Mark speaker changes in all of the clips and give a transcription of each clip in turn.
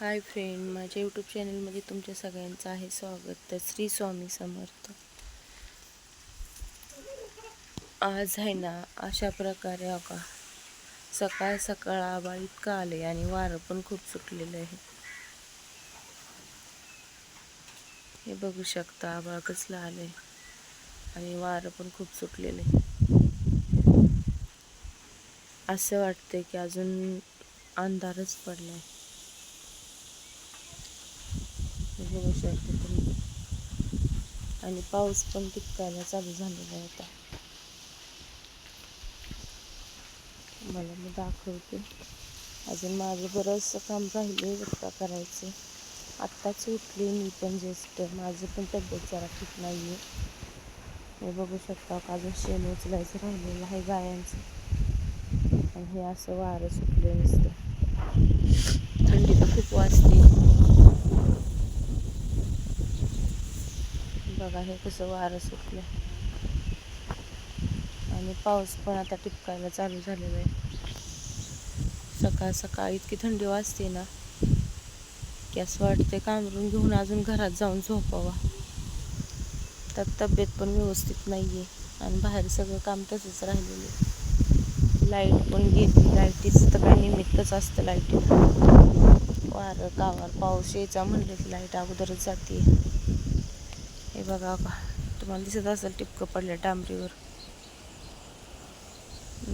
Speaker 1: Hi friend माझ्या YouTube चॅनलमध्ये तुमच्या सगळ्यांचं आहे स्वागत. तर श्री स्वामी समर्थ. आज आहे ना अशा प्रकारे अका सकाळ सकाळ आबाळ इतकं आले आणि वारं पण खूप सुटलेलं आहे. हे बघू शकता आबाळ कसलं आलंय. आणि वारं पण खूप सुटलेलं आहे. असं वाटतंय की अजून अंधारच पडलाय. बघू शकता तुम्ही. आणि पाऊस पण तितकायला चालू झालेला होता मला मी दाखवते. अजून माझं बरंचसं काम राहिले का करायचं. आत्ताच उठले मी पण जस्ट माझं पण तब्येत जरा ठीक नाही आहे हे बघू शकता का? अजून शेण उचलायचं राहिलेलं आहे गायांचं. आणि हे असं वारं सुटलं नसतं. थंडी तर खूप वाजते. बघा हे कसं वारं सुटलं आणि पाऊस पण आता टिपकायला चालू झालेला आहे. सकाळ सकाळ इतकी थंडी वाजते ना की असं वाटते कामरून घेऊन अजून घरात जाऊन झोपावा. त्यात तब्येत पण व्यवस्थित नाही आहे आणि बाहेर सगळं काम तसंच राहिलेलं आहे. लाइट पण गेली लाईटीचं तर काय निमित्तच असतं लाईटीला. वारं गावात पाऊस यायचा म्हणलं की लाइट अगोदरच जाते. बघा का तुम्हाला दिसत असेल टिपकं पडलं डांबरीवर.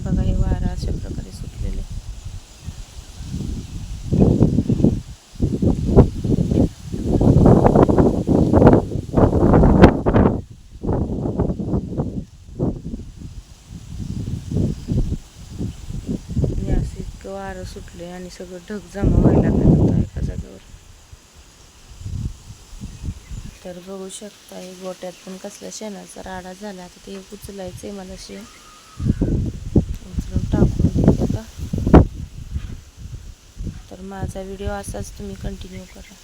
Speaker 1: बघा हे वारं अशा प्रकारे सुटलेले असं इतकं वारं सुटले आणि सगळं ढग जमा व्हायला लागलं होतं एका जागेवर. तर बघू शकता हे गोट्यात पण कसला शेणाचा राडा झाला. तर ते उचलायचं आहे मला शेण उचलून टाकून देते का तर माझा व्हिडिओ असाच तुम्ही कंटिन्यू करा.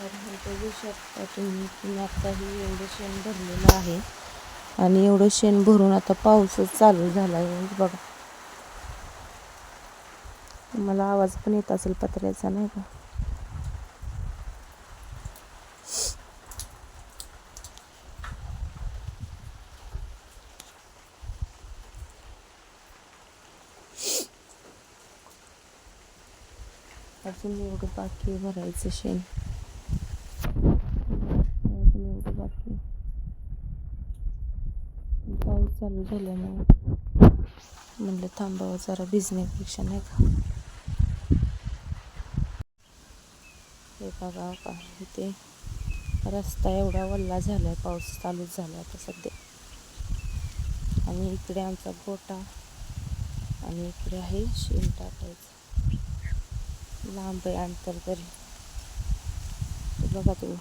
Speaker 1: तर हे बघू शकता तुम्ही की आत्ताही एवढं शेण भरलेलं आहे. आणि एवढं शेण भरून आता पाऊसच चालू झाला आहे म्हणजे बघा. मला आवाज पण येत असेल पत्र्याचा नाही का? अजून एवढं बाकी भरायचं शेण अजून एवढं बाकी आहे. पाऊस चालू झाल्यामुळे म्हणलं थांबावं जरा भिजण्यापेक्षा नाही का. हे बघा का इथे रस्ता एवढा वल्ला झालाय पाऊस चालूच झाला आता सध्या. आणि इकडे आमचा गोटा आणि इकडे आहे शेण टाकायचं. लांब आहे अंतर तरी. बघा तुम्ही.